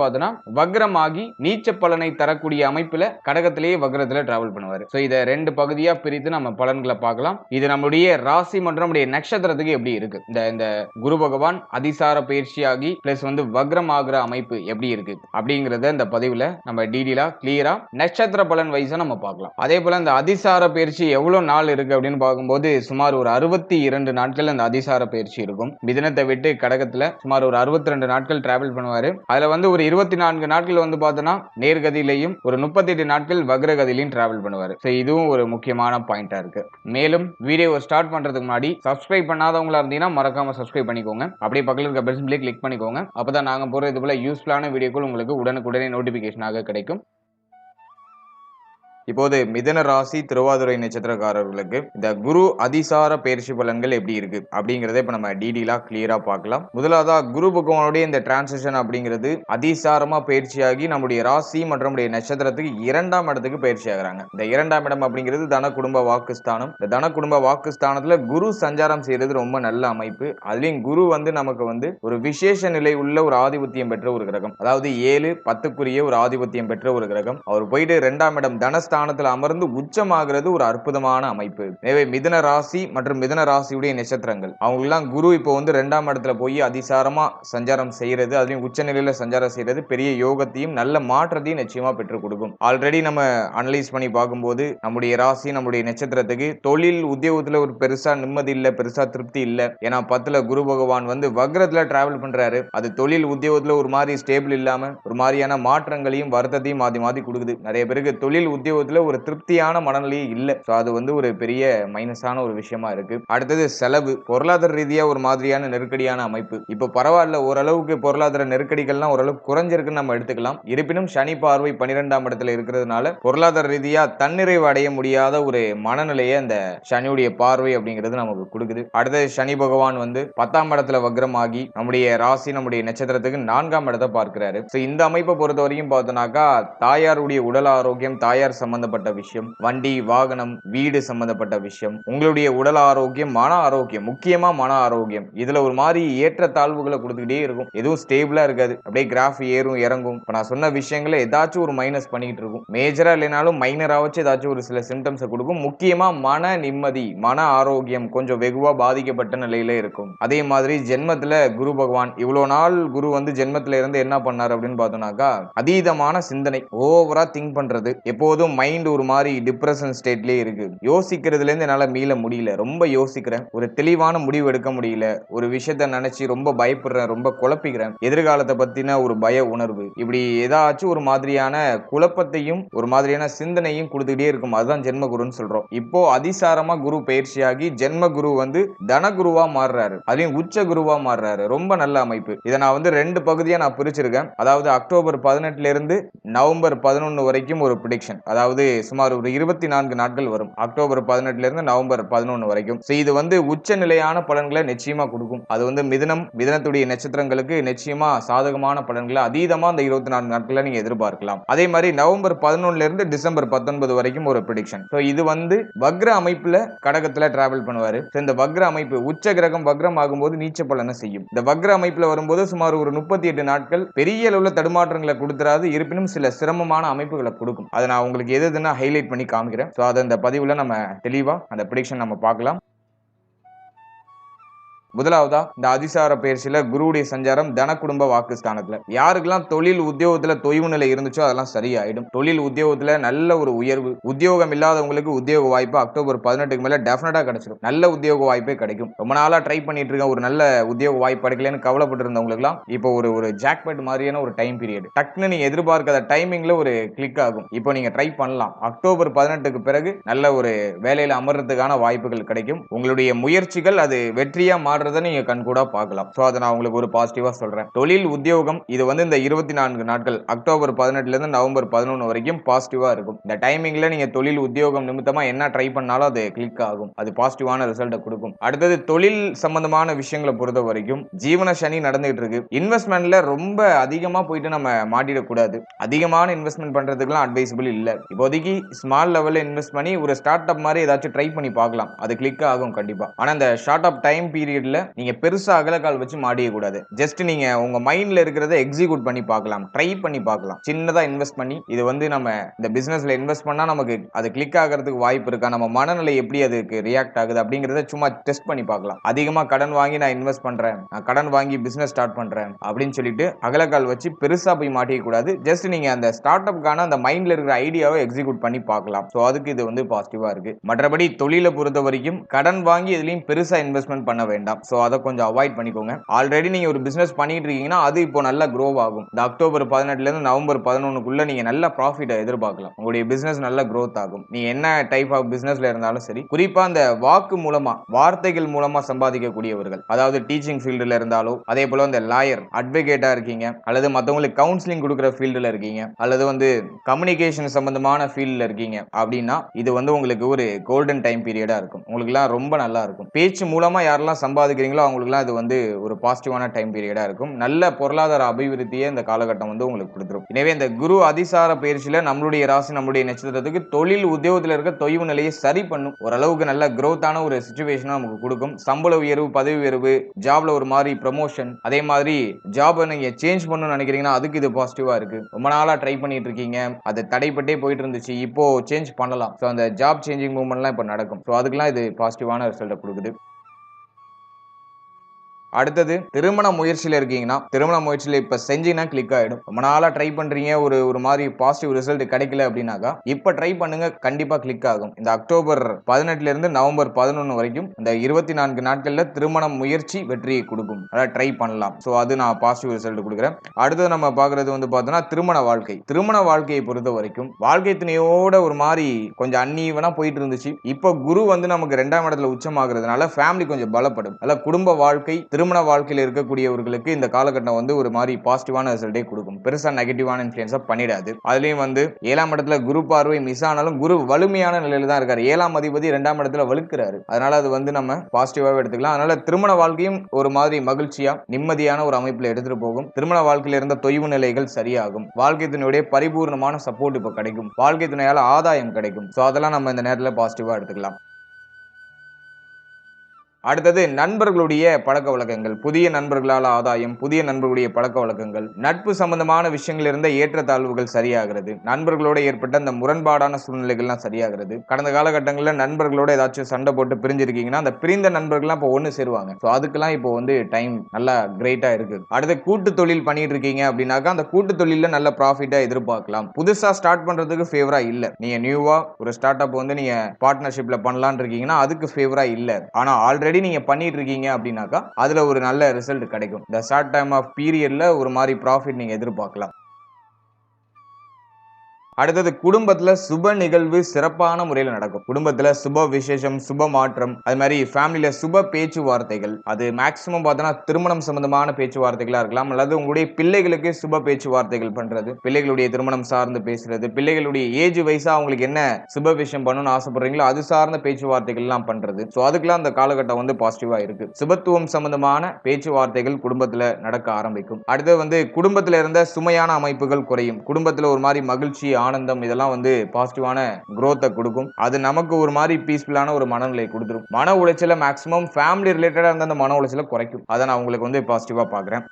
பார்த்தோன்னா வக்ரமாகி நீச்ச பலனை தரக்கூடிய அமைப்பில் கடகத்திலேயே வக்ரத்தில் டிராவல் பண்ணுவார். ஸோ இதை ரெண்டு பகுதியாக பிரித்து நம்ம பலன்களை பார்க்கலாம். இது நம்முடைய ராசி மற்றும் நம்முடைய நட்சத்திரத்துக்கு எப்படி இருக்கு? இந்த இந்த குரு பகவான் அதிசார பயிற்சியாகி பிளஸ் வந்து வக்ரம் ஆகிற அமைப்பு எப்படி இருக்கு? அப்படிங்கிறத இந்த பதிவில் நம்ம டீடெயிலாக கிளியராக நட்சத்திர பலன் வைஸா நம்ம பார்க்கலாம். அதே போல் இந்த அதிசார பயிற்சி எவ்வளோ நாள் இருக்கு அப்படின்னு பார்க்கும்போது சுமார் ஒரு அறுபத்தி இரண்டு நாட்கள் அந்த அதிசார பயிற்சி இருக்கும். மிதனத்தை விட்டு கடகத்தில் சுமார் ஒரு அறுபத்தி ரெண்டு நாட்கள் டிராவல் பண்ணுவார். அதில் வந்து ஒரு இருபத்தி நான்கு நாட்கள் வந்து பார்த்தோன்னா நேர்கதியிலையும் ஒரு முப்பத்தி எட்டு நாட்கள் வக்ரகதியிலையும் டிராவல் பண்ணுவார். ஸோ இதுவும் ஒரு முக்கியமான பாயிண்டா இருக்கு. மேலும் வீடியோவை ஸ்டார்ட் பண்றதுக்கு முன்னாடி சப்ஸ்கிரைப் பண்ணாதவங்களா இருந்தீங்கன்னா மறக்காம சப்ஸ்கிரைப் பண்ணிக்கோங்க. அப்படியே பக்கத்தில் இருக்க பெல் சிம்பிளே கிளிக் பண்ணிக்கோங்க. அப்பதான் நாங்க போற இது போல யூஸ்ஃபுல்லான வீடியோக்கள் உங்களுக்கு உடனுக்குடனே நோட்டிபிகேஷனாக கிடைக்கும். இப்போது மிதன ராசி திருவாதுரை நட்சத்திரக்காரர்களுக்கு இந்த குரு அதிசார பயிற்சி பலன்கள் எப்படி இருக்கு அப்படிங்கறத இப்ப நம்ம டீடெயிலா கிளியரா பார்க்கலாம். முதலாவதா குரு பகவானுடைய இந்த டிரான்சிஷன் அப்படிங்கிறது அதிசாரமா பயிற்சியாகி நம்முடைய ராசி மற்றும் நம்முடைய நட்சத்திரத்துக்கு இரண்டாம் இடத்துக்கு பயிற்சி ஆகிறாங்க. இந்த இரண்டாம் இடம் அப்படிங்கிறது தன குடும்ப வாக்குஸ்தானம். இந்த தன குடும்ப வாக்குஸ்தானத்துல குரு சஞ்சாரம் செய்யறது ரொம்ப நல்ல அமைப்பு. அதுலயும் குரு வந்து நமக்கு வந்து ஒரு விசேஷ நிலை உள்ள ஒரு ஆதிபத்தியம் பெற்ற ஒரு கிரகம். அதாவது ஏழு பத்துக்குரிய ஒரு ஆதிபத்தியம் பெற்ற ஒரு கிரகம். அவர் போயிட்டு இரண்டாம் இடம் தனஸ்தானம் ஸ்தானத்தில் அமர்ந்து உச்சமாகிறது ஒரு அற்புதமான அமைப்பு. எனவே மிதன ராசி மற்றும் மிதன ராசியுடைய நட்சத்திரங்கள். அவங்களெல்லாம் குரு இப்போ வந்து ரெண்டாம் இடத்துல போய் அதிசாரமா சஞ்சாரம் செய்யறது அதுலயும் உச்ச நிலையில சஞ்சாரம் செய்யறது பெரிய யோகத்தையும் நல்ல மாற்றத்தையும் நிச்சயமா பெற்றுக் கொடுக்கும். ஆல்ரெடி நம்ம அனலைஸ் பண்ணி பார்க்கும்போது நம்முடைய ராசி நம்முடைய நட்சத்திரத்துக்கு தொழில் உத்தியோகத்துல ஒரு பெருசா நிம்மதி இல்ல பெருசா திருப்தி இல்ல. ஏன்னா பத்துல குரு பகவான் வந்து வக்ரத்துல டிராவல் பண்றாரு. அது தொழில் உத்தியோகத்துல ஒரு மாதிரி ஸ்டேபிள் இல்லாம ஒரு மாதிரியான மாற்றங்களையும் வருத்தத்தையும் மாத்தி மாத்தி கொடுக்குது. நிறைய பேருக்கு தொழில் உத்தியோகத்துல ஒரு திருப்தியான மனநிலையே இல்லை. ஸோ அது வந்து ஒரு பெரிய மைனஸான ஒரு விஷயமா இருக்கு. அடுத்தது செலவு. பொருளாதார ரீதியா ஒரு மாதிரியான நெருக்கடியான அமைப்பு. இப்போ பரவாயில்ல ஓரளவுக்கு பொருளாதார நெருக்கடிகள்லாம் ஓரளவுக்கு குறைஞ்சிருக்குன்னு நம்ம எடுத்துக்கலாம். இருப்பினும் சனி பார்வை பன்னிரெண்டாம் இடத்துல இருக்கிறதுனால பொருளாதார ரீதியா தன்னிறைவு அடைய முடியாத ஒரு மனநிலையை அந்த சனியுடைய பார்வை அப்படிங்கிறது நமக்கு கொடுக்குது. அடுத்தது சனி பகவான் வந்து பத்தாம் இடத்துல வக்ரமாகி நம்முடைய ராசி நம்முடைய நட்சத்திரத்துக்கு நான்காம் இடத்தை பார்க்கிறாரு. ஸோ இந்த அமைப்பை பொறுத்த வரைக்கும் பார்த்தோம்னாக்கா தாயாருடைய உடல் ஆரோக்கியம் தாயார் சம்பந்தப்பட்ட விஷயம் வண்டி வாகனம் வீடு சம்பந்தப்பட்ட விஷயம் உங்களுடைய உடல் ஆரோக்கியம் மன ஆரோக்கியம் முக்கியமா மன ஆரோக்கியம். இதுல ஒரு மாதிரி ஏற்ற தாழ்வுகளை கொடுத்துக்கிட்டே இருக்கும். எதுவும் ஸ்டேபிளா இருக்காது. அப்படியே கிராஃப் ஏறும் இறங்கும். இப்போ நான் சொன்ன விஷயங்களை ஏதாச்சும் ஒரு மைனஸ் பண்ணிக்கிட்டு இருக்கும். மேஜரா இல்லைனாலும் மைனரா வச்சு ஏதாச்சும் ஒரு சில சிம்டம்ஸை கொடுக்கும். முக்கியமா மன நிம்மதி மன ஆரோக்கியம் கொஞ்சம் வெகுவா பாதிக்கப்பட்ட நிலையில இருக்கும். அதே மாதிரி ஜென்மத்துல குரு பகவான் இவ்வளவு நாள் குரு வந்து ஜென்மத்துல இருந்து என்ன பண்ணார் அப்படின்னு பார்த்தோம்னாக்கா அதீதமான சிந்தனை ஓவரா திங்க் பண்றது எப்போதும் மைண்ட் ஒரு மாதிரி டிப்ரெஷன் ஸ்டேட்லயே இருக்கு. யோசிக்கிறதுல இருந்து என்னால மீள முடியல. ரொம்ப யோசிக்கிறேன். ஒரு தெளிவான முடிவு எடுக்க முடியல. ஒரு விஷயத்த நினைச்சு ரொம்ப பயப்படுறேன். ரொம்ப குழப்பிக்கிறேன். எதிர்காலத்தை பத்தின ஒரு பய உணர்வு. இப்படி ஏதாச்சும் ஒரு மாதிரியான குழப்பத்தையும் ஒரு மாதிரியான சிந்தனையும் கொடுத்துக்கிட்டே இருக்கும். அதுதான் ஜென்ம குருன்னு சொல்றோம். இப்போ அதிசாரமா குரு பயிற்சியாகி ஜென்ம குரு வந்து தனகுருவா மாறுறாரு. அதையும் உச்ச குருவா மாறுறாரு. ரொம்ப நல்ல அமைப்பு. இதை நான் வந்து ரெண்டு பகுதியா நான் பிரிச்சிருக்கேன். அதாவது அக்டோபர் பதினெட்டுல இருந்து நவம்பர் பதினொன்னு வரைக்கும் ஒரு ப்ரிடிக்ஷன் அதாவது அதாவது சுமார் ஒரு இருபத்தி நான்கு நாட்கள் வரும். அக்டோபர் பதினெட்டுல இருந்து நவம்பர் பதினொன்று வரைக்கும். ஸோ இது வந்து உச்ச நிலையான பலன்களை நிச்சயமா கொடுக்கும். அது வந்து மிதனம் மிதனத்துடைய நட்சத்திரங்களுக்கு நிச்சயமா சாதகமான பலன்களை அதீதமா அந்த இருபத்தி நான்கு நாட்கள்ல நீங்க எதிர்பார்க்கலாம். அதே மாதிரி நவம்பர் பதினொன்னுல இருந்து டிசம்பர் பத்தொன்பது வரைக்கும் ஒரு ப்ரிடிக்ஷன் ஸோ இது வந்து வக்ர அமைப்புல கடகத்துல டிராவல் பண்ணுவாரு. இந்த வக்ர அமைப்பு உச்ச கிரகம் வக்ரம் ஆகும்போது நீச்ச பலனை செய்யும். இந்த வக்ர அமைப்புல வரும்போது சுமார் ஒரு முப்பத்தி எட்டு நாட்கள் பெரிய அளவுல தடுமாற்றங்களை கொடுத்துறாது. இருப்பினும் சில சிரமமான அமைப்புகளை கொடுக்கும். அதை நான் உங்களுக்கு எது எதுனா ஹைலைட் பண்ணி காமிக்கிறேன். ஸோ அதை அந்த பதிவுல நம்ம தெளிவா அந்த ப்ரிடிக்ஷன் நம்ம பார்க்கலாம். முதலாவதா இந்த அதிசார பயிற்சியில குருவுடைய சஞ்சாரம் தன குடும்ப வாக்கு ஸ்தானத்துல யாருக்கெல்லாம் தொழில் உத்தியோகத்துல தொய்வு நிலை இருந்துச்சோ அதெல்லாம் சரியாயிடும். தொழில் உத்தியோகத்துல நல்ல ஒரு உயர்வு. உத்தியோகம் இல்லாதவங்களுக்கு உத்தியோக வாய்ப்பு அக்டோபர் பதினெட்டுக்கு மேல டெஃபினட்டா கிடைச்சிடும் நல்ல உத்தியோக வாய்ப்பே கிடைக்கும். ரொம்ப நாளா ட்ரை பண்ணிட்டு இருக்கேன். ஒரு நல்ல உத்தியோக வாய்ப்பு கிடைக்கலன்னு கவலைப்பட்டு இருந்தவங்களுக்குலாம் இப்போ ஒரு ஒரு ஜாக்பெட் மாதிரியான ஒரு டைம் பீரியட் டக்குன்னு நீங்க எதிர்பார்க்காத டைமிங்ல ஒரு கிளிக் ஆகும். இப்போ நீங்க ட்ரை பண்ணலாம். அக்டோபர் பதினெட்டுக்கு பிறகு நல்ல ஒரு வேலையில அமர்றதுக்கான வாய்ப்புகள் கிடைக்கும். உங்களுடைய முயற்சிகள் அது வெற்றியா மாறுறதை நீங்க கண்கூடா பார்க்கலாம். ஸோ அதை நான் உங்களுக்கு ஒரு பாசிட்டிவா சொல்றேன். தொழில் உத்தியோகம் இது வந்து இந்த இருபத்தி நான்கு நாட்கள் அக்டோபர் பதினெட்டுல இருந்து நவம்பர் பதினொன்று வரைக்கும் பாசிட்டிவா இருக்கும். இந்த டைமிங்ல நீங்க தொழில் உத்தியோகம் நிமித்தமா என்ன ட்ரை பண்ணாலும் அது கிளிக் ஆகும். அது பாசிட்டிவான ரிசல்ட்டை கொடுக்கும். அடுத்தது தொழில் சம்பந்தமான விஷயங்களை பொறுத்த வரைக்கும் ஜீவன சனி நடந்துகிட்டு இருக்கு. இன்வெஸ்ட்மெண்ட்ல ரொம்ப அதிகமா போயிட்டு நம்ம மாட்டிடக்கூடாது அதிகமான இன்வெஸ்ட்மெண்ட் பண்றதுக்குலாம் அட்வைசபிள் இல்ல. இப்போதைக்கு ஸ்மால் லெவல்ல இன்வெஸ்ட் பண்ணி ஒரு ஸ்டார்ட் அப் மாதிரி ஏதாச்சும் ட்ரை பண்ணி பார்க்கலாம். அது கிளிக் ஆகும் கண்டிப்பா. ஆனா இந்த ஷார்ட் அப் டைம் பீரியட்ல நீங்க பெருசா அகலக்கால் வச்சு மாடியக்கூடாது கூடாது. ஜஸ்ட் நீங்கள் உங்க மைண்ட்ல இருக்கிறத எக்ஸிக்யூட் பண்ணி பார்க்கலாம். ட்ரை பண்ணி பார்க்கலாம். சின்னதாக இன்வெஸ்ட் பண்ணி இது வந்து நம்ம இந்த பிஸ்னஸில் இன்வெஸ்ட் பண்ணா நமக்கு அது கிளிக் ஆகிறதுக்கு வாய்ப்பு இருக்கா? நம்ம மனநிலை எப்படி அதுக்கு ரியாக்ட் ஆகுது அப்படிங்கிறத சும்மா டெஸ்ட் பண்ணி பார்க்கலாம். அதிகமாக கடன் வாங்கி நான் இன்வெஸ்ட் பண்றேன். நான் கடன் வாங்கி பிஸ்னஸ் ஸ்டார்ட் பண்றேன் அப்படின்னு சொல்லிட்டு அகலக்கால் வச்சு பெருசாக போய் மாட்டிக்கூடாது ஜஸ்ட் நீங்கள் அந்த ஸ்டார்ட் அப்புக்கான அந்த மைண்டில் இருக்கிற ஐடியாவை எக்ஸிக்யூட் பண்ணி பார்க்கலாம். ஸோ அதுக்கு இது வந்து பாசிட்டிவாக இருக்கு. மற்றபடி தொழிலை பொறுத்த வரைக்கும் கடன் வாங்கி எதுலையும் பெருசாக இன்வெஸ்ட்மெண்ட் பண்ண வேண்டாம். ஸோ அதை கொஞ்சம் அவாய்ட் பண்ணிக்கோங்க. ஆல்ரெடி நீங்கள் ஒரு பிஸ்னஸ் பண்ணிட்டு இருக்கீங்கன்னா அது இப்போ நல்லா க்ரோ ஆகும். இந்த அக்டோபர் பதினெட்டுலேருந்து நவம்பர் பதினொன்றுக்குள்ளே நீங்கள் நல்ல ப்ராஃபிட்டை எதிர்பார்க்கலாம். உங்களுடைய பிஸ்னஸ் நல்ல க்ரோத் ஆகும். நீங்கள் என்ன டைப் ஆஃப் பிஸ்னஸில் இருந்தாலும் சரி குறிப்பாக அந்த வாக்கு மூலமாக வார்த்தைகள் மூலமாக சம்பாதிக்கக்கூடியவர்கள் அதாவது டீச்சிங் ஃபீல்டில் இருந்தாலோ அதே போல் அந்த லாயர் அட்வொகேட்டாக இருக்கீங்க அல்லது மற்றவங்களுக்கு கவுன்சிலிங் கொடுக்குற ஃபீல்டில் இருக்கீங்க அல்லது வந்து கம்யூனிகேஷன் சம்பந்தமான ஃபீல்டில் இருக்கீங்க அப்படின்னா இது வந்து உங்களுக்கு ஒரு கோல்டன் டைம் பீரியடாக இருக்கும். உங்களுக்குலாம் ரொம்ப நல்லா இருக்கும். பேச்சு மூலமாக யாரெல்லாம் சம்பாதிக்கிறீங்களோ அவங்களுக்குலாம் இது வந்து ஒரு பாசிட்டிவான டைம் பீரியடாக இருக்கும். நல்ல பொருளாதார அபிவிருத்தியை இந்த காலகட்டம் வந்து உங்களுக்கு கொடுத்துரும். எனவே இந்த குரு அதிசார பயிற்சியில் நம்மளுடைய ராசி நம்மளுடைய நட்சத்திரத்துக்கு தொழில் உத்தியோகத்தில் இருக்க தொய்வு நிலையை சரி பண்ணும். ஓரளவுக்கு நல்ல க்ரோத்தான ஒரு சுச்சுவேஷனை நமக்கு கொடுக்கும். சம்பள உயர்வு பதவி உயர்வு ஜாப்ல ஒரு மாதிரி ப்ரமோஷன் அதே மாதிரி ஜாப் நீங்க சேஞ்ச் பண்ணணும்னு நினைக்கிறீங்கன்னா அதுக்கு இது பாசிட்டிவா இருக்கு. ரொம்ப நாளா ட்ரை பண்ணிட்டு இருக்கீங்க. அது தடைப்பட்டே போயிட்டு இருந்துச்சு. இப்போ சேஞ்ச் பண்ணலாம். ஸோ அந்த ஜாப் சேஞ்சிங் மூவ்மெண்ட்லாம் இப்போ நடக்கும். ஸோ அதுக்கெல்லாம் இது பாசிட்டிவான ரிசல்ட்டை கொடுக்குது. அடுத்தது திருமண முயற்சியில் இருக்கீங்கன்னா திருமண முயற்சியில் இப்போ செஞ்சீங்கன்னா கிளிக் ஆகிடும் ரொம்ப நாளாக ட்ரை பண்ணுறீங்க ஒரு ஒரு மாதிரி பாசிட்டிவ் ரிசல்ட் கிடைக்கல அப்படின்னாக்கா இப்போ ட்ரை பண்ணுங்க கண்டிப்பாக கிளிக் ஆகும். இந்த அக்டோபர் பதினெட்டுலேருந்து நவம்பர் பதினொன்று வரைக்கும் இந்த இருபத்தி நான்கு நாட்களில் திருமண முயற்சி வெற்றியை கொடுக்கும். அதாவது ட்ரை பண்ணலாம். ஸோ அது நான் பாசிட்டிவ் ரிசல்ட் கொடுக்குறேன். அடுத்தது நம்ம பார்க்கறது வந்து பார்த்தோன்னா திருமண வாழ்க்கை. திருமண வாழ்க்கையை பொறுத்த வரைக்கும் வாழ்க்கை துணையோட ஒரு மாதிரி கொஞ்சம் அன்னீவனாக போயிட்டு இருந்துச்சு இப்போ குரு வந்து நமக்கு ரெண்டாம் இடத்துல உச்சமாகிறதுனால ஃபேமிலி கொஞ்சம் பலப்படும். அதில் குடும்ப வாழ்க்கை திருமண வாழ்க்கையில் இருக்கக்கூடியவர்களுக்கு இந்த காலகட்டம் வந்து ஒரு மாதிரி பாசிட்டிவான ரிசல்ட்டே கொடுக்கும். பெருசா நெகட்டிவான இன்ஃபுளுன்ஸா பண்ணிடாது. அதுலேயும் வந்து ஏழாம் இடத்துல குரு பார்வை மிஸ் ஆனாலும் குரு வலிமையான நிலையில தான் இருக்காரு. ஏழாம் அதிபதி ரெண்டாம் இடத்துல வலுக்கிறாரு. அதனால அது வந்து நம்ம பாசிட்டிவாகவே எடுத்துக்கலாம். அதனால திருமண வாழ்க்கையும் ஒரு மாதிரி மகிழ்ச்சியா நிம்மதியான ஒரு அமைப்பில் எடுத்துட்டு போகும். திருமண வாழ்க்கையில் இருந்த தொய்வு நிலைகள் சரியாகும். வாழ்க்கை துணையுடைய பரிபூர்ணமான சப்போர்ட் இப்போ கிடைக்கும். வாழ்க்கை துணையால் ஆதாயம் கிடைக்கும். ஸோ அதெல்லாம் நம்ம இந்த நேரத்தில் பாசிட்டிவாக எடுத்துக்கலாம். அடுத்தது நண்பர்களுடைய பழக்க வழக்கங்கள். புதிய நண்பர்களால் ஆதாயம் புதிய நண்பர்களுடைய பழக்க வழக்கங்கள். நட்பு சம்பந்தமான விஷயங்கள் இருந்த ஏற்றத்தாழ்வுகள் சரியாகிறது. நண்பர்களோட ஏற்பட்ட அந்த முரண்பாடான சூழ்நிலைகள்லாம் சரியாகிறது. கடந்த காலகட்டங்களில் நண்பர்களோட ஏதாச்சும் சண்டை போட்டு பிரிஞ்சிருக்கீங்கன்னா அந்த பிரிந்த நண்பர்கள்லாம் இப்போ ஒன்று சேருவாங்க. ஸோ அதுக்கெல்லாம் இப்போ வந்து டைம் நல்லா கிரேட்டாக இருக்கு. அடுத்து கூட்டு தொழில் பண்ணிட்டு இருக்கீங்க அப்படின்னாக்கா அந்த கூட்டு தொழிலில் நல்ல ப்ராஃபிட்டாக எதிர்பார்க்கலாம். புதுசாக ஸ்டார்ட் பண்ணுறதுக்கு ஃபேவரா இல்லை. நீங்கள் நியூவாக ஒரு ஸ்டார்ட் அப் வந்து நீங்கள் பார்ட்னர்ஷிப்பில் பண்ணலான் இருக்கீங்கன்னா அதுக்கு ஃபேவரா இல்லை. ஆனால் ஆல்ரெடி நீங்க பண்ணிட்டு இருக்கீங்க அப்படின்னாக்கா அதுல ஒரு நல்ல ரிசல்ட் கிடைக்கும். இந்த ஷார்ட் டைம் ஆஃப் பீரியட்ல ஒரு மாதிரி ப்ராஃபிட் நீங்க எதிர்பார்க்கலாம். அடுத்தது குடும்பத்துல சுப நிகழ்வு சிறப்பான முறையில் நடக்கும். குடும்பத்துல சுப விசேஷம் சுப மாற்றம் அது மாதிரி ஃபேமிலியில சுப பேச்சுவார்த்தைகள். அது மேக்சிமம் பார்த்தோன்னா திருமணம் சம்பந்தமான பேச்சுவார்த்தைகளா இருக்கலாம் அல்லது உங்களுடைய பிள்ளைகளுக்கு சுப பேச்சுவார்த்தைகள் பண்றது பிள்ளைகளுடைய திருமணம் சார்ந்து பேசுறது பிள்ளைகளுடைய ஏஜ் வயசா அவங்களுக்கு என்ன சுப விஷயம் பண்ணணும்னு ஆசைப்படுறீங்களோ அது சார்ந்த பேச்சுவார்த்தைகள் எல்லாம் பண்றது. ஸோ அதுக்கெல்லாம் அந்த காலகட்டம் வந்து பாசிட்டிவா இருக்கு. சுபத்துவம் சம்பந்தமான பேச்சுவார்த்தைகள் குடும்பத்துல நடக்க ஆரம்பிக்கும். அடுத்தது வந்து குடும்பத்துல இருந்த சுமையான அமைப்புகள் குறையும். குடும்பத்துல ஒரு மாதிரி மகிழ்ச்சி ஆனந்தம் இதெல்லாம் வந்து பாசிட்டிவான குரோத்தை கொடுக்கும். அது நமக்கு ஒரு மாதிரி பீஸ்ஃபுல்லான ஒரு மனநிலை கொடுத்துரும். மன உளைச்சலை மேக்ஸிமம் ஃபேமிலி ரிலேட்டடாக இருந்த அந்த மன உளைச்சலை குறைக்கும். அதை நான் உங்களுக்கு வந்து பாசிட்டிவாக பார்க்குறேன்.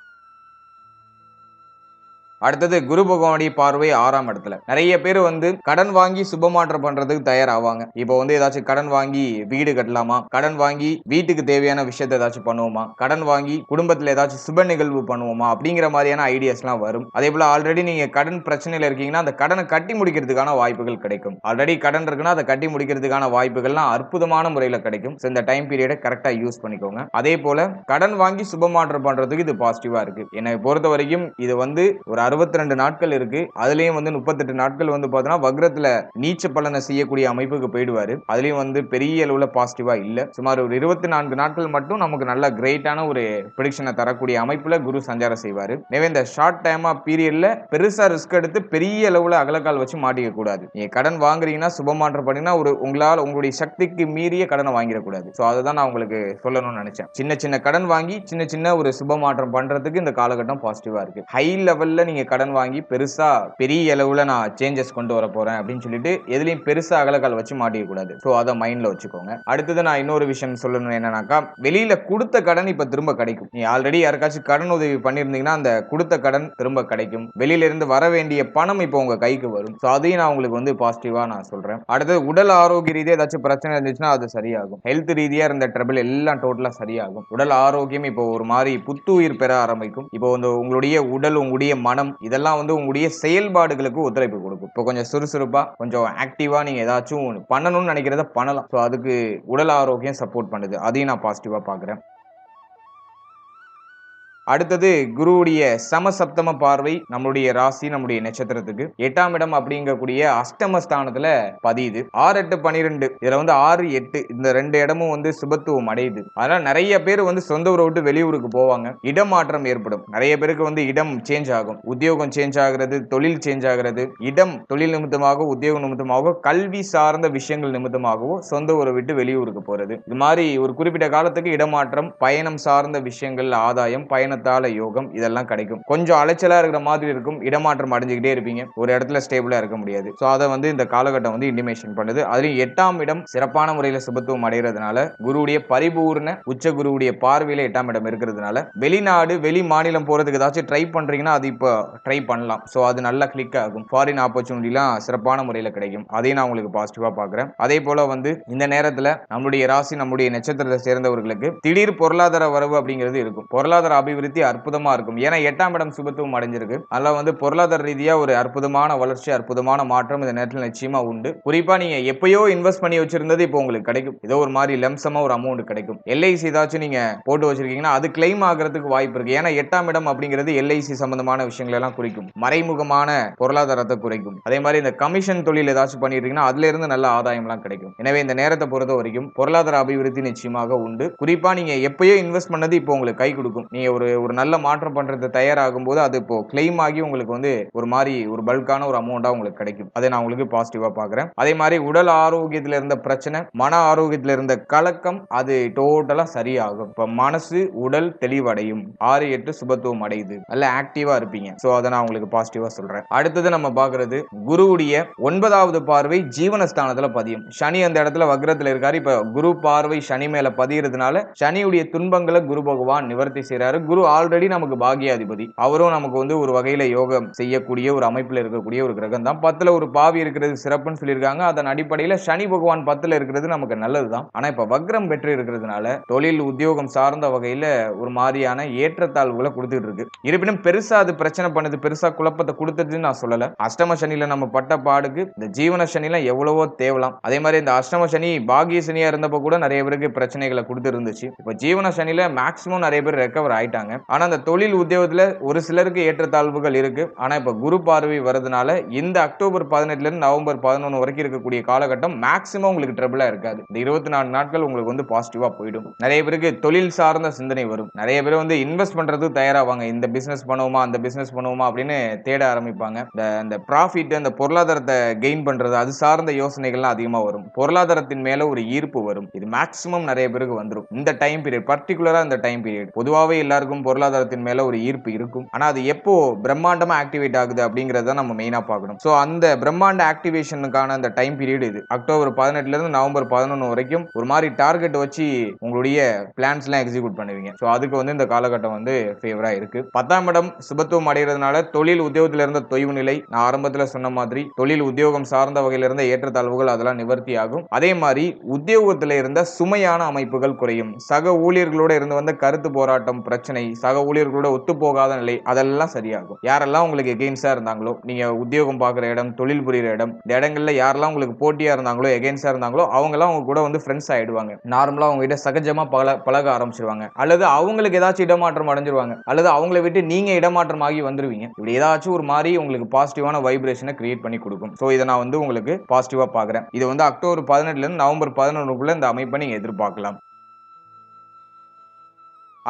அடுத்தது குரு பகவானுடைய பார்வை ஆறாம் இடத்துல. நிறைய பேர் வந்து கடன் வாங்கி சுபமாற்றம் பண்றதுக்கு தயாராவாங்க. இப்போ வந்து ஏதாச்சும் கடன் வாங்கி வீடு கட்டலாமா? கடன் வாங்கி வீட்டுக்கு தேவையான விஷயத்தை ஏதாச்சும் பண்ணுவோமா? கடன் வாங்கி குடும்பத்துல ஏதாச்சும் சுப நிகழ்வு பண்ணுவோமா? அப்படிங்கிற மாதிரியான ஐடியாஸ்லாம் வரும். அதே போல ஆல்ரெடி நீங்க கடன் பிரச்சனையில இருக்கீங்கன்னா அந்த கடனை கட்டி முடிக்கிறதுக்கான வாய்ப்புகள் கிடைக்கும். ஆல்ரெடி கடன் இருக்குன்னா அதை கட்டி முடிக்கிறதுக்கான வாய்ப்புகள்லாம் அற்புதமான முறையில கிடைக்கும். ஸோ இந்த டைம் பீரியடை கரெக்டா யூஸ் பண்ணிக்கோங்க. அதே போல கடன் வாங்கி சுபமாற்றம் பண்றதுக்கு இது பாசிட்டிவா இருக்கு. என்னை பொறுத்த வரைக்கும் இது வந்து ஒரு அறுபத்தி ரெண்டு நாட்கள் இருக்கு. அதுலயும் வந்து முப்பத்தெட்டு நாட்கள் வந்து பார்த்தோன்னா வக்ரத்துல நீச்ச பலனை செய்யக்கூடிய அமைப்புக்கு போயிடுவாரு. அதுலயும் வந்து பெரிய அளவுல பாசிட்டிவா இல்ல. சுமார் ஒரு இருபத்தி நான்கு நாட்கள் மட்டும் நமக்கு நல்ல கிரேட்டான ஒரு ப்ரிடிக்ஷனை தரக்கூடிய அமைப்புல குரு சஞ்சாரம் செய்வாரு. எனவே இந்த ஷார்ட் டைமா பீரியட்ல பெருசா ரிஸ்க் எடுத்து பெரிய அளவுல அகலக்கால் வச்சு மாட்டிக்க கூடாது. நீங்க கடன் வாங்குறீங்கன்னா சுபமாற்றம் பண்ணீங்கன்னா ஒரு உங்களால் உங்களுடைய சக்திக்கு மீறிய கடனை வாங்கிடக்கூடாது ஸோ அதை தான் நான் உங்களுக்கு சொல்லணும்னு நினைச்சேன். சின்ன சின்ன கடன் வாங்கி சின்ன சின்ன ஒரு சுபமாற்றம் பண்றதுக்கு இந்த காலகட்டம் பாசிட்டிவா இருக்கு. ஹை லெவல்ல நீங்க கடன் வாங்கி பெருசாக பெரிய அளவில் நான் சேஞ்சஸ் கொண்டு வர போகிறேன் அப்படின்னு சொல்லிட்டு எதுலயும் பெருசாக அகலக்கால் வச்சு மாட்டிக்கக்கூடாது ஸோ அதை மைண்டில் வச்சுக்கோங்க. அடுத்தது நான் இன்னொரு விஷயம் சொல்லணும் என்னன்னாக்கா வெளியில் கொடுத்த கடன் இப்போ திரும்ப கிடைக்கும். நீ ஆல்ரெடி யாருக்காச்சும் கடன் உதவி பண்ணியிருந்தீங்கன்னா அந்த கொடுத்த கடன் திரும்ப கிடைக்கும். வெளியில இருந்து வர வேண்டிய பணம் இப்போ உங்கள் கைக்கு வரும். ஸோ அதையும் நான் உங்களுக்கு வந்து பாசிட்டிவாக நான் சொல்கிறேன் அடுத்தது உடல் ஆரோக்கிய ரீதியாக ஏதாச்சும் பிரச்சனை இருந்துச்சுன்னா அது சரியாகும். ஹெல்த் ரீதியாக இருந்த ட்ரபிள் எல்லாம் டோட்டலாக சரியாகும். உடல் ஆரோக்கியம் இப்போ ஒரு மாதிரி புத்துயிர் பெற ஆரம்பிக்கும். இப்போ வந்து உங்களுடைய உடல் உங்களுடைய மனம் இதெல்லாம் வந்து உங்களுடைய செயல்பாடுகளுக்கு ஒத்துழைப்பு கொடுக்கும். இப்போ கொஞ்சம் சுறுசுறுப்பா கொஞ்சம் ஆக்டிவா நீங்க ஏதாச்சும் பண்ணணும்னு நினைக்கிறத பண்ணலாம். ஸோ அதுக்கு உடல் ஆரோக்கியம் சப்போர்ட் பண்ணுது. அதையும் நான் பாசிட்டிவா பாக்குறேன் அடுத்தது குருவுடைய சமசப்தம பார்வை நம்மளுடைய ராசி நம்முடைய நட்சத்திரத்துக்கு. எட்டாம் இடம் அப்படிங்கக்கூடிய அஷ்டம ஸ்தானத்துல பதியுது. ஆறு எட்டு பனிரெண்டு. இதுல வந்து ஆறு எட்டு. இந்த ரெண்டு இடமும் வந்து சுபத்துவம் அடையுது. அதனால நிறைய பேர் வந்து சொந்த ஊரை விட்டு வெளியூருக்கு போவாங்க. இடமாற்றம் ஏற்படும். நிறைய பேருக்கு வந்து இடம் சேஞ்ச் ஆகும். உத்தியோகம் சேஞ்ச் ஆகிறது தொழில் சேஞ்ச் ஆகிறது இடம் தொழில் நிமித்தமாக உத்தியோக நிமித்தமாக கல்வி சார்ந்த விஷயங்கள் நிமித்தமாகவோ சொந்த ஊரை விட்டு வெளியூருக்கு போறது. இது மாதிரி ஒரு குறிப்பிட்ட காலத்துக்கு இடமாற்றம் பயணம் சார்ந்த விஷயங்கள் ஆதாயம் பயணம் பயணத்தால யோகம் இதெல்லாம் கிடைக்கும். கொஞ்சம் அலைச்சலா இருக்கிற மாதிரி இருக்கும். இடமாற்றம் அடைஞ்சுக்கிட்டே இருப்பீங்க. ஒரு இடத்துல ஸ்டேபிளா இருக்க முடியாது. ஸோ அதை வந்து இந்த காலகட்டம் வந்து இன்டிமேஷன் பண்ணுது. அதுலயும் எட்டாம் இடம் சிறப்பான முறையில சுபத்துவம் அடைகிறதுனால குருவுடைய பரிபூர்ண உச்ச குருவுடைய பார்வையில எட்டாம் இடம் இருக்கிறதுனால வெளிநாடு வெளி மாநிலம் போறதுக்கு ஏதாச்சும் ட்ரை பண்றீங்கன்னா அது இப்போ ட்ரை பண்ணலாம். ஸோ அது நல்லா கிளிக் ஆகும். ஃபாரின் ஆப்பர்ச்சுனிட்டிலாம் சிறப்பான முறையில் கிடைக்கும். அதையும் நான் உங்களுக்கு பாசிட்டிவாக பார்க்குறேன். அதே போல வந்து இந்த நேரத்தில் நம்மளுடைய ராசி நம்முடைய நட்சத்திரத்தை சேர்ந்தவர்களுக்கு திடீர் பொருளாதார வரவு அப்படிங்கிறது இருக்கும். பொருளாதார அபிவிருத்தி அற்புதமா இருக்கும். ஏன்னா எட்டாம் இடம் சுபத்துவம் அடைஞ்சிருக்கு. அதில் வந்து பொருளாதார ரீதியா ஒரு அற்புதமான வளர்ச்சி அற்புதமான மாற்றம் இந்த நேரத்தில் நிச்சயமா உண்டு. குறிப்பா நீங்க எப்பயோ இன்வெஸ்ட் பண்ணி வச்சிருந்தது இப்போ உங்களுக்கு கிடைக்கும். ஏதோ ஒரு மாதிரி லெம்சமா ஒரு அமௌண்ட் கிடைக்கும். எல்ஐசி ஏதாச்சும் நீங்க போட்டு வச்சிருக்கீங்கன்னா அது கிளைம் ஆகிறதுக்கு வாய்ப்பு இருக்கு. ஏன்னா எட்டாம் இடம் அப்படிங்கிறது எல்ஐசி சம்பந்தமான விஷயங்கள் எல்லாம் குறிக்கும். மறைமுகமான பொருளாதாரத்தை குறைக்கும். அதே மாதிரி இந்த கமிஷன் தொழில் ஏதாச்சும் பண்ணிருக்கீங்கன்னா அதுல இருந்து நல்ல ஆதாயம்லாம் கிடைக்கும். எனவே இந்த நேரத்தை பொறுத்த வரைக்கும் பொருளாதார அபிவிருத்தி நிச்சயமாக உண்டு. குறிப்பா நீங்க எப்பயோ இன்வெஸ்ட் பண்ணது இப்போ உங்களுக்கு கை கொடுக்கும். நீங்க ஒரு ஒரு நல்ல மாற்றம் பண்றது தயாராகும் போது அது இப்போ கிளைம் ஆகி உங்களுக்கு வந்து ஒரு மாதிரி ஒரு பல்கான ஒரு அமௌண்டா உங்களுக்கு கிடைக்கும். அதை நான் உங்களுக்கு பாசிட்டிவா பாக்குறேன் அதே மாதிரி உடல் ஆரோக்கியத்துல இருந்த பிரச்சனை மன ஆரோக்கியத்துல இருந்த கலக்கம் அது டோட்டலா சரியாகும். இப்ப மனசு உடல் தெளிவடையும். ஆறு எட்டு சுபத்துவம் அடையுது. நல்ல ஆக்டிவா இருப்பீங்க. சோ அதை நான் உங்களுக்கு பாசிட்டிவா சொல்றேன். அடுத்தது நம்ம பாக்குறது குருவுடைய ஒன்பதாவது பார்வை ஜீவனஸ்தானத்துல பதியும். சனி அந்த இடத்துல வக்ரத்துல இருக்காரு. இப்ப குரு பார்வை சனி மேல பதியறதுனால சனியுடைய துன்பங்களை குரு பகவான் நிவர்த்தி செய்யறாரு குரு ஆல்ரெடி நமக்கு பாகியாதிபதி. அவரும் நமக்கு வந்து ஒரு வகையில யோகம் செய்யக்கூடிய ஒரு அமைப்புல இருக்கக்கூடிய ஒரு கிரகம் தான் பத்துல ஒரு பாவி இருக்கிறது சிறப்புன்னு சொல்லியிருக்காங்க. அதன் அடிப்படையில சனி பகவான் பத்துல இருக்கிறது நமக்கு நல்லதுதான். ஆனா இப்ப வக்ரம் பெற்று இருக்கிறதுனால தொழில் உத்தியோகம் சார்ந்த வகையில ஒரு மாதிரியான ஏற்றத்தாழ்வுகளை கொடுத்துட்டு இருக்கு. இருப்பினும் பெருசா அது பிரச்சனை பண்ணுது பெருசா குழப்பத்தை கொடுத்ததுன்னு நான் சொல்லல. அஷ்டம சனியில நம்ம பட்ட பாடுக்கு இந்த ஜீவன சனிலாம் எவ்வளவோ தேவலாம். அதே மாதிரி இந்த அஷ்டம சனி பாகிய சனியா இருந்தப்போ கூட நிறைய பேருக்கு பிரச்சனைகளை கொடுத்து இருந்துச்சு. இப்ப ஜீவன சனியில மேக்சிமம் நிறைய பேர் ரெக்கவர் ஆயிட்டாங்க. இருப்பாங்க ஆனால் அந்த தொழில் உத்தியோகத்தில் ஒரு சிலருக்கு ஏற்றத்தாழ்வுகள் இருக்குது ஆனால் இப்போ குரு பார்வை வரதுனால இந்த அக்டோபர் பதினெட்டுலேருந்து நவம்பர் பதினொன்று வரைக்கும் இருக்கக்கூடிய காலகட்டம் மேக்சிமம் உங்களுக்கு ட்ரபிளாக இருக்காது. இந்த இருபத்தி நாலு நாட்கள் உங்களுக்கு வந்து பாசிட்டிவாக போயிடும். நிறைய பேருக்கு தொழில் சார்ந்த சிந்தனை வரும். நிறைய பேர் வந்து இன்வெஸ்ட் பண்ணுறதுக்கு தயாராவாங்க. இந்த பிஸ்னஸ் பண்ணுவோமா அந்த பிஸ்னஸ் பண்ணுவோமா அப்படின்னு தேட ஆரம்பிப்பாங்க. இந்த இந்த ப்ராஃபிட் அந்த பொருளாதாரத்தை கெயின் பண்ணுறது அது சார்ந்த யோசனைகள்லாம் அதிகமாக வரும். பொருளாதாரத்தின் மேலே ஒரு ஈர்ப்பு வரும். இது மேக்சிமம் நிறைய பேருக்கு வந்துடும் இந்த டைம் பீரியட் பர்டிகுலராக இந்த டைம் பீரியட் பொதுவாகவே எல்லாருக்கும் பொருளாதாரத்தின் மேல ஒரு ஈர்ப்பு இருக்கும். ஆனா அது எப்போ பிரம்மாண்டமா ஆக்டிவேட் ஆகுது அப்படிங்கறத நம்ம மெயினா பார்க்கணும். ஸோ அந்த பிரம்மாண்ட ஆக்டிவேஷனுக்கான அந்த டைம் பீரியட் இது. அக்டோபர் பதினெட்டுல இருந்து நவம்பர் பதினொன்று வரைக்கும் ஒரு மாதிரி டார்கெட் வச்சு உங்களுடைய பிளான்ஸ் எல்லாம் எக்ஸிக்யூட் பண்ணுவீங்க. ஸோ அதுக்கு வந்து இந்த காலகட்டம் வந்து ஃபேவரா இருக்கு. பத்தாம் இடம் சுபத்துவம் அடைகிறதுனால தொழில் உத்தியோகத்தில் இருந்த தொய்வு நிலை நான் ஆரம்பத்தில் சொன்ன மாதிரி தொழில் உத்தியோகம் சார்ந்த வகையில் இருந்த ஏற்றத்தாழ்வுகள் அதெல்லாம் நிவர்த்தி ஆகும். அதே மாதிரி உத்தியோகத்தில் இருந்த சுமையான அமைப்புகள் குறையும். சக ஊழியர்களோட இருந்து வந்த கருத்து போராட்டம் பிரச்சனை சக ஊழியர்களோட ஒத்து போகாத நிலை அதெல்லாம் சரியாகும். யாரெல்லாம் உங்களுக்கு எகெயின்ஸ்டா இருந்தாங்களோ நீங்க உத்தியோகம் பார்க்குற இடம் தொழில் புரியுற இடம் இந்த இடங்கள்ல யாரெல்லாம் உங்களுக்கு போட்டியா இருந்தாங்களோ எகெயின்ஸ்டா இருந்தாங்களோ அவங்களாம் அவங்க கூட வந்து ஃப்ரெண்ட்ஸ் ஆயிடுவாங்க. நார்மலா அவங்க கிட்ட சகஜமா பழக ஆரம்பிச்சிருவாங்க. அல்லது அவங்களுக்கு ஏதாச்சும் இடமாற்றம் அடைஞ்சிருவாங்க. அல்லது அவங்கள விட்டு நீங்க இடமாற்றம் ஆகி வந்துருவீங்க. இப்படி ஏதாச்சும் ஒரு மாதிரி உங்களுக்கு பாசிட்டிவான வைப்ரேஷனை கிரியேட் பண்ணி கொடுக்கும். ஸோ இதை நான் வந்து உங்களுக்கு பாசிட்டிவா பார்க்குறேன். இது வந்து அக்டோபர் பதினெட்டுல இருந்து நவம்பர் பதினொன்றுக்குள்ள இந்த அமைப்பை நீங்க எதிர்பார்க்கலாம்.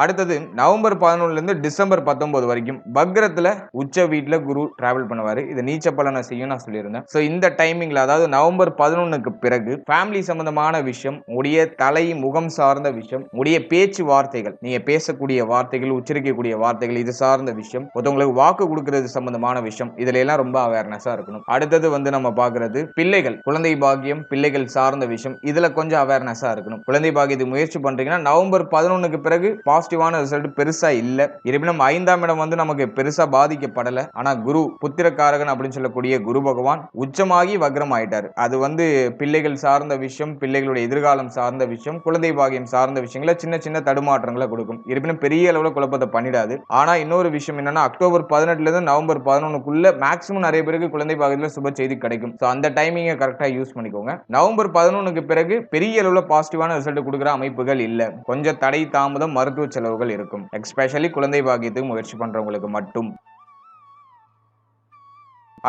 அடுத்தது நவம்பர் பதினொன்றுலேருந்து டிசம்பர் பத்தொன்பது வரைக்கும் பக்ரத்தில் உச்ச வீட்டில் குரு டிராவல் பண்ணுவார். இது நீச்ச பலனை செய்யும் நான் சொல்லியிருந்தேன். ஸோ இந்த டைமிங்கில் அதாவது நவம்பர் பதினொன்றுக்கு பிறகு ஃபேமிலி சம்பந்தமான விஷயம் உடைய தலை முகம் சார்ந்த விஷயம் உடைய பேச்சு வார்த்தைகள் நீங்கள் பேசக்கூடிய வார்த்தைகள் உச்சரிக்கக்கூடிய வார்த்தைகள் இது சார்ந்த விஷயம் ஒருத்தவங்களுக்கு வாக்கு கொடுக்கறது சம்பந்தமான விஷயம் இதுல எல்லாம் ரொம்ப அவேர்னஸாக இருக்கணும். அடுத்தது வந்து நம்ம பார்க்கறது பிள்ளைகள் குழந்தை பாக்கியம் பிள்ளைகள் சார்ந்த விஷயம் இதில் கொஞ்சம் அவேர்னஸாக இருக்கணும். குழந்தை பாக்கியத்துக்கு முயற்சி பண்ணுறீங்கன்னா நவம்பர் பதினொன்றுக்கு பிறகு பாசிட்டிவான ரிசல்ட் பெருசா இல்ல. இருப்பினும் ஐந்தாம் இடம் வந்து நமக்கு பெருசா பாதிக்கப்படல. ஆனா குரு புத்திரக்காரகன் அப்படின்னு சொல்லக்கூடிய குரு பகவான் உச்சமாகி வக்ரம் ஆயிட்டாரு அது வந்து பிள்ளைகள் சார்ந்த விஷயம் பிள்ளைகளுடைய எதிர்காலம் சார்ந்த விஷயம் குழந்தை பாகியம் சார்ந்த விஷயங்கள சின்ன சின்ன தடுமாற்றங்களை கொடுக்கும். இருப்பினும் பெரிய அளவுல குழப்பத்தை பண்ணிடாது. ஆனா இன்னொரு விஷயம் என்னன்னா அக்டோபர் பதினெட்டுல இருந்து நவம்பர் பதினொன்னுக்குள்ள மேக்ஸிமம் நிறைய பேருக்கு குழந்தை பாகத்தில் சுப செய்தி கிடைக்கும். ஸோ அந்த டைமிங்கை கரெக்டா யூஸ் பண்ணிக்கோங்க. நவம்பர் பதினொன்னுக்கு பிறகு பெரிய அளவுல பாசிட்டிவான ரிசல்ட் கொடுக்குற அமைப்புகள் இல்லை. கொஞ்சம் தடை தாமதம் மருத்துவ செலவுகள் இருக்கும். எஸ்பெஷலி குழந்தை பாக்கியத்துக்கு முயற்சி பண்றவங்களுக்கு மட்டும்.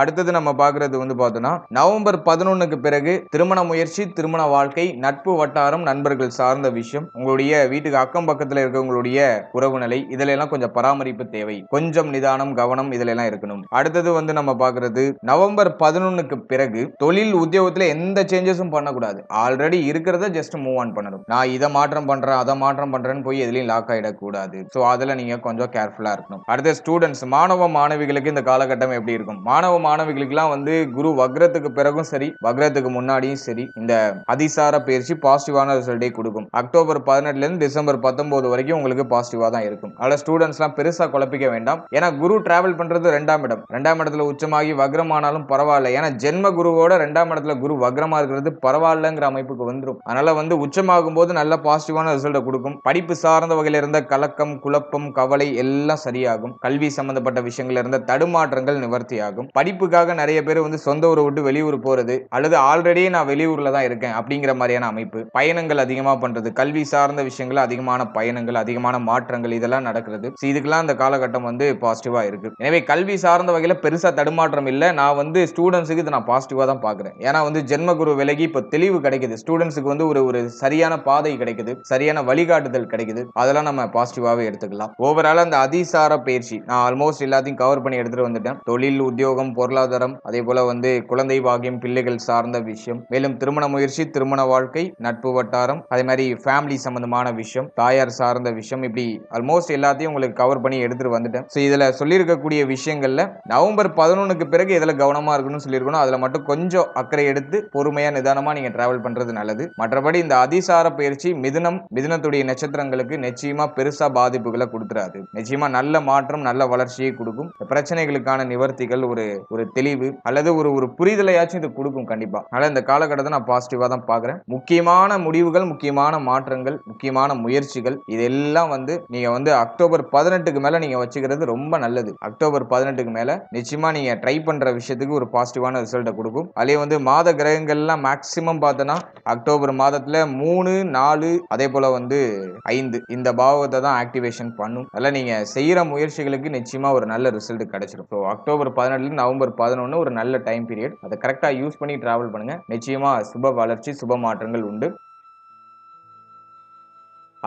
அடுத்தது நம்ம பார்க்கறது வந்து பார்த்தோம்னா நவம்பர் பதினொன்னுக்கு பிறகு திருமண முயற்சி திருமண வாழ்க்கை நட்பு வட்டாரம் நண்பர்கள் சார்ந்த விஷயம் உங்களுடைய வீட்டுக்கு அக்கம் பக்கத்தில் இருக்கவங்களுடைய உறவு நிலை இதுல எல்லாம் கொஞ்சம் பராமரிப்பு தேவை. கொஞ்சம் நிதானம் கவனம் இதுல எல்லாம் இருக்கணும். அடுத்தது வந்து நம்ம பார்க்கறது நவம்பர் பதினொன்னுக்கு பிறகு தொழில் உத்தியோகத்தில் எந்த சேஞ்சஸும் பண்ணக்கூடாது. ஆல்ரெடி இருக்கிறத ஜஸ்ட் மூவ் ஆன் பண்ணணும். நான் இதை மாற்றம் பண்றேன் அதை மாற்றம் பண்றேன்னு போய் எதுலையும் லாக் ஆயிடக்கூடாது. ஸோ அதில் நீங்க கொஞ்சம் கேர்ஃபுல்லா இருக்கணும். அடுத்த ஸ்டூடெண்ட்ஸ் மாணவ மாணவிகளுக்கு இந்த காலகட்டம் எப்படி இருக்கும்? மாணவ மாணவிகளுக்கெல்லாம் வந்து குரு வக்ரத்துக்கு பிறகும் சரி வக்ரத்துக்கு முன்னாடியும் சரி இந்த அதிசார பயிற்சி பாசிட்டிவான ரிசல்ட்டே கொடுக்கும். அக்டோபர் பதினெட்டுல இருந்து டிசம்பர் பத்தொன்பது வரைக்கும் உங்களுக்கு பாசிட்டிவா தான் இருக்கும். அதனால ஸ்டூடெண்ட்ஸ்லாம் பெருசா குழப்பிக்க வேண்டாம். ஏன்னா குரு டிராவல் பண்றது ரெண்டாம் இடம். ரெண்டாம் இடத்துல உச்சமாகி வக்ரமானாலும் பரவாயில்ல. ஏன்னா ஜென்ம குருவோட ரெண்டாம் இடத்துல குரு வக்ரமா இருக்கிறது பரவாயில்லங்கிற அமைப்புக்கு வந்துடும் அதனால வந்து உச்சமாகும் போது நல்ல பாசிட்டிவான ரிசல்ட்டை கொடுக்கும். படிப்பு சார்ந்த வகையில் இருந்த கலக்கம் குழப்பம் கவலை எல்லாம் சரியாகும். கல்வி சம்பந்தப்பட்ட விஷயங்கள் இருந்த தடுமாற்றங்கள் நிவர்த்தியாகும். படிப்பு படிப்புக்காக நிறைய பேர் வந்து சொந்த ஊரை விட்டு வெளியூர் போறது அல்லது ஆல்ரெடி நான் வெளியூர்ல தான் இருக்கேன் அப்படிங்கிற மாதிரியான அமைப்பு பயணங்கள் அதிகமா பண்றது கல்வி சார்ந்த விஷயங்கள் அதிகமான பயணங்கள் அதிகமான மாற்றங்கள் இதெல்லாம் நடக்கிறது. இதுக்கெல்லாம் அந்த காலகட்டம் வந்து பாசிட்டிவா இருக்கு. எனவே கல்வி சார்ந்த வகையில பெருசா தடுமாற்றம் இல்லை. நான் வந்து ஸ்டூடெண்ட்ஸுக்கு இதை நான் பாசிட்டிவா தான் பாக்குறேன் ஏன்னா வந்து ஜென்மகுரு விலகி இப்போ தெளிவு கிடைக்குது. ஸ்டூடெண்ட்ஸுக்கு வந்து ஒரு ஒரு சரியான பாதை கிடைக்குது. சரியான வழிகாட்டுதல் கிடைக்குது. அதெல்லாம் நம்ம பாசிட்டிவாவே எடுத்துக்கலாம். ஓவரால் அந்த அதிசார பயிற்சி நான் ஆல்மோஸ்ட் எல்லாத்தையும் கவர் பண்ணி எடுத்துட்டு வந்துட்டேன். தொழில் உத்தியோகம் பொருளாதாரம் அதே போல வந்து குழந்தை பாகியம் பிள்ளைகள் சார்ந்த விஷயம். மேலும் திருமண முயற்சி திருமண வாழ்க்கை நட்பு வட்டாரம் அதே மாதிரி ஃபேமிலி சம்பந்தமான விஷயம் தாயார் சார்ந்த விஷயம் இப்படி ஆல்மோஸ்ட் எல்லாத்தையும் உங்களுக்கு கவர் பண்ணி எடுத்துட்டு வந்துட்டேன். ஸோ இதுல சொல்லியிருக்கக்கூடிய விஷயங்கள்ல நவம்பர் பதினொன்னுக்கு பிறகு எதுல கவனமா இருக்கணும்னு சொல்லியிருக்கணும் அதுல மட்டும் கொஞ்சம் அக்கறை எடுத்து பொறுமையா நிதானமா நீங்க டிராவல் பண்றது நல்லது. மற்றபடி இந்த அதிசார பயிற்சி மிதுனம் மிதுனத்துடைய நட்சத்திரங்களுக்கு நிச்சயமா பெருசா பாதிப்புகளை கொடுத்துறாது. நிச்சயமா நல்ல மாற்றம் நல்ல வளர்ச்சியை கொடுக்கும். பிரச்சனைகளுக்கான நிவர்த்திகள் ஒரு ஒரு தெளிவு அல்லது ஒரு ஒரு புரிதலையாச்சும் இது கொடுக்கும் கண்டிப்பா. அதனால இந்த காலகட்டத்தை நான் பாசிட்டிவா தான் பாக்குறேன் முக்கியமான முடிவுகள் முக்கியமான மாற்றங்கள் முக்கியமான முயற்சிகள் இதெல்லாம் வந்து நீங்க வந்து அக்டோபர் பதினெட்டுக்கு மேல நீங்க வச்சுக்கிறது ரொம்ப நல்லது. அக்டோபர் பதினெட்டுக்கு மேல நிச்சயமா நீங்க ட்ரை பண்ற விஷயத்துக்கு ஒரு பாசிட்டிவான ரிசல்ட்டை கொடுக்கும். அதே வந்து மாத கிரகங்கள்லாம் மேக்சிமம் பார்த்தோன்னா அக்டோபர் மாதத்துல மூணு நாலு அதே போல வந்து ஐந்து. இந்த பாவத்தை தான் ஆக்டிவேஷன் பண்ணும். அதெல்லாம் நீங்க செய்யற முயற்சிகளுக்கு நிச்சயமா ஒரு நல்ல ரிசல்ட் கிடைச்சிடும் ஸோ அக்டோபர் பதினெட்டுல நவம்பர் பதினொன்று ஒரு நல்ல டைம் பீரியட் அதை கரெக்டா யூஸ் பண்ணி ட்ராவல் பண்ணுங்க. நிச்சயமா சுப வளர்ச்சி சுப மாற்றங்கள் உண்டு.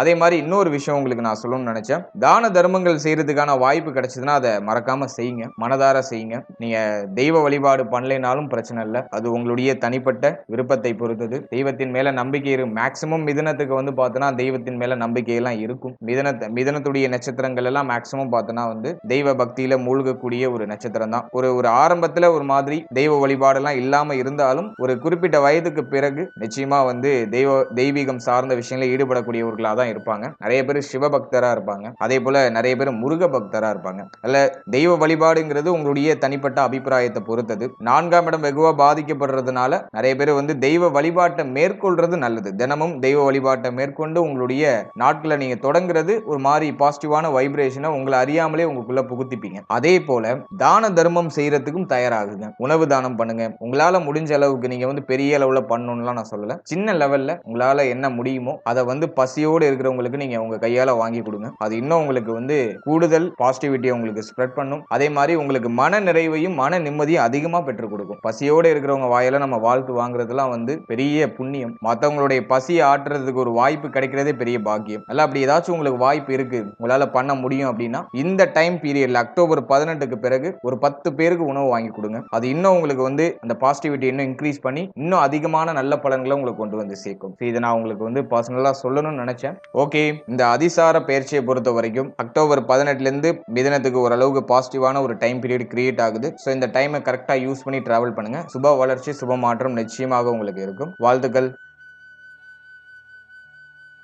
அதே மாதிரி இன்னொரு விஷயம் உங்களுக்கு நான் சொல்லணும்னு நினைச்சேன். தான தர்மங்கள் செய்யறதுக்கான வாய்ப்பு கிடைச்சதுன்னா அதை மறக்காம செய்யுங்க. மனதார செய்யுங்க. நீங்க தெய்வ வழிபாடு பண்ணலைனாலும் பிரச்சனை இல்லை. அது உங்களுடைய தனிப்பட்ட விருப்பத்தை பொறுத்தது. தெய்வத்தின் மேல நம்பிக்கை இரு மேக்சிமம் மிதனத்துக்கு வந்து பார்த்தோன்னா தெய்வத்தின் மேல நம்பிக்கையெல்லாம் இருக்கும். மிதனத்தை மிதனத்துடைய நட்சத்திரங்கள் எல்லாம் மேக்சிமம் பார்த்தோன்னா வந்து தெய்வ பக்தியில மூழ்கக்கூடிய ஒரு நட்சத்திரம் தான். ஒரு ஒரு ஆரம்பத்துல ஒரு மாதிரி தெய்வ வழிபாடெல்லாம் இல்லாம இருந்தாலும் ஒரு குறிப்பிட்ட வயதுக்கு பிறகு நிச்சயமா வந்து தெய்வ தெய்வீகம் சார்ந்த விஷயங்களில் ஈடுபடக்கூடியவர்களாக தான் இருப்பாங்க. நிறைய பேர் சிவபக்தரா இருப்பாங்க. அதே போல நிறைய பேர் முருக பக்தரா இருப்பாங்க. அல்ல தெய்வ வழிபாடுங்கிறது உங்களுடைய தனிப்பட்ட அபிப்பிராயத்தை பொறுத்தது. நான்காம் இடம் வெகுவா பாதிக்கப்படுறதுனால நிறைய பேர் வந்து தெய்வ வழிபாட்டை மேற்கொள்றது நல்லது. தினமும் தெய்வ வழிபாட்டை மேற்கொண்டு உங்களுடைய நாட்களை நீங்க தொடங்குறது ஒரு மாதிரி பாசிட்டிவான வைப்ரேஷனை உங்களை அறியாமலே உங்களுக்குள்ள புகுத்திப்பீங்க. அதே போல தான தர்மம் செய்யறதுக்கும் தயாராகுங்க. உணவு தானம் பண்ணுங்க. உங்களால முடிஞ்ச அளவுக்கு நீங்க வந்து பெரிய அளவுல பண்ணணும்லாம் நான் சொல்லல. சின்ன லெவல்ல உங்களால என்ன முடியுமோ அதை வந்து பசியோடு இருக்கிறவங்களுக்கு நீங்க உங்க கையால வாங்கி கொடுங்க. அது இன்னும் உங்களுக்கு வந்து கூடுதல் பாசிட்டிவிட்டியை உங்களுக்கு ஸ்ப்ரெட் பண்ணும். அதே மாதிரி உங்களுக்கு மன நிறைவையும் மன நிம்மதியும் அதிகமா பெற்றுக் கொடுக்கும். பசியோடு இருக்கிறவங்க வாயில நம்ம வாழ்த்து வாங்குறதுலாம் வந்து பெரிய புண்ணியம். மற்றவங்களுடைய பசியை ஆட்டுறதுக்கு ஒரு வாய்ப்பு கிடைக்கிறதே பெரிய பாக்கியம். அல்ல அப்படி ஏதாச்சும் உங்களுக்கு வாய்ப்பு இருக்கு உங்களால பண்ண முடியும் அப்படின்னா இந்த டைம் பீரியட்ல அக்டோபர் பதினெட்டுக்கு பிறகு ஒரு பத்து பேருக்கு உணவு வாங்கி கொடுங்க. அது இன்னும் உங்களுக்கு வந்து அந்த பாசிட்டிவிட்டி இன்னும் இன்க்ரீஸ் பண்ணி இன்னும் அதிகமான நல்ல பலன்களை உங்களுக்கு கொண்டு வந்து சேர்க்கும். இதை நான் உங்களுக்கு வந்து பர்சனலாக சொல்லணும்னு நினைச்சேன். ஓகே இந்த அதிசார பயிற்சியை பொறுத்த வரைக்கும் அக்டோபர் பதினெட்டுலேருந்து மிதனத்துக்கு ஓரளவுக்கு பாசிட்டிவான ஒரு டைம் பீரியட் கிரியேட் ஆகுது. ஸோ இந்த டைமை கரெக்டாக யூஸ் பண்ணி ட்ராவல் பண்ணுங்கள் சுப வளர்ச்சி சுப மாற்றம் நிச்சயமாக உங்களுக்கு இருக்கும். வாழ்த்துக்கள்.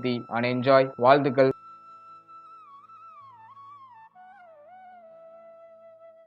வாழ்த்தி அண்ட் என்ஜாய் வாழ்த்துக்கள்.